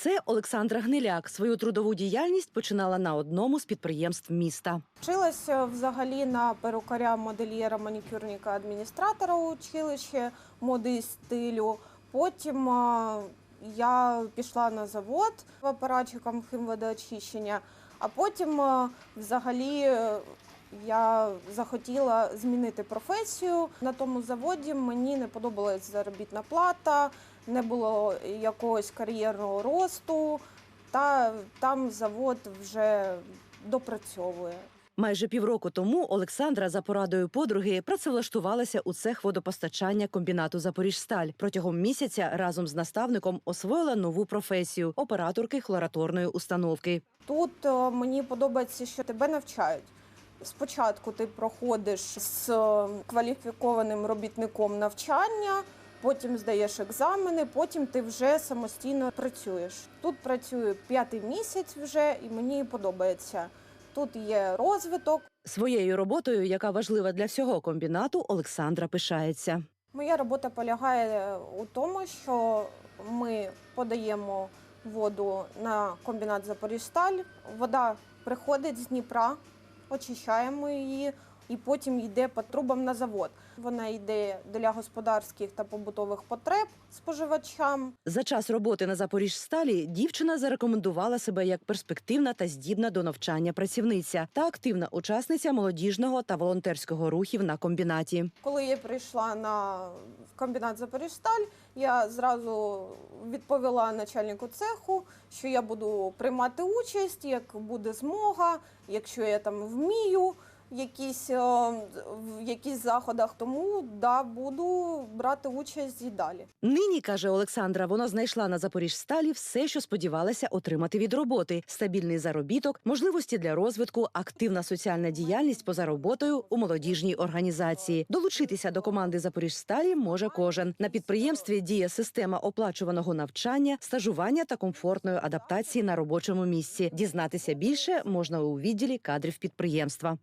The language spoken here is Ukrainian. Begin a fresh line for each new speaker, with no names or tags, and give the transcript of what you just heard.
Це Олександра Гниляк. Свою трудову діяльність починала на одному з підприємств міста.
Вчилася взагалі на перукаря, модельєра, манікюрника, адміністратора у училищі моди і стилю. Потім я пішла на завод апаратчиком хімводоочищення, а потім взагалі я захотіла змінити професію. На тому заводі мені не подобалась заробітна плата, не було якогось кар'єрного росту, та там завод вже допрацьовує.
Майже півроку тому Олександра за порадою подруги працевлаштувалася у цех водопостачання комбінату Запоріжсталь. Протягом місяця разом з наставником освоїла нову професію операторки хлораторної установки.
Тут е, мені подобається, що тебе навчають. Спочатку ти проходиш з е, кваліфікованим робітником навчання, потім здаєш екзамени, потім ти вже самостійно працюєш. Тут працюю п'ятий місяць вже, і мені подобається. Тут є розвиток.
Своєю роботою, яка важлива для всього комбінату, Олександра пишається.
Моя робота полягає у тому, що ми подаємо воду на комбінат Запоріжсталь. Вода приходить з Дніпра, очищаємо її і потім йде по трубам на завод. Вона йде для господарських та побутових потреб споживачам.
За час роботи на Запоріжсталі дівчина зарекомендувала себе як перспективна та здібна до навчання працівниця та активна учасниця молодіжного та волонтерського рухів на комбінаті.
Коли я прийшла на комбінат Запоріжсталь, я зразу відповіла начальнику цеху, що я буду приймати участь, як буде змога, якщо я там вмію якісь, е, в якісь заходах, тому да, буду брати участь і далі.
Нині каже Олександра, вона знайшла на Запоріжсталі все, що сподівалася отримати від роботи: стабільний заробіток, можливості для розвитку, активна соціальна діяльність поза роботою у молодіжній організації. Долучитися до команди Запоріжсталі може кожен. На підприємстві діє система оплачуваного навчання, стажування та комфортної адаптації на робочому місці. Дізнатися більше можна у відділі кадрів підприємства.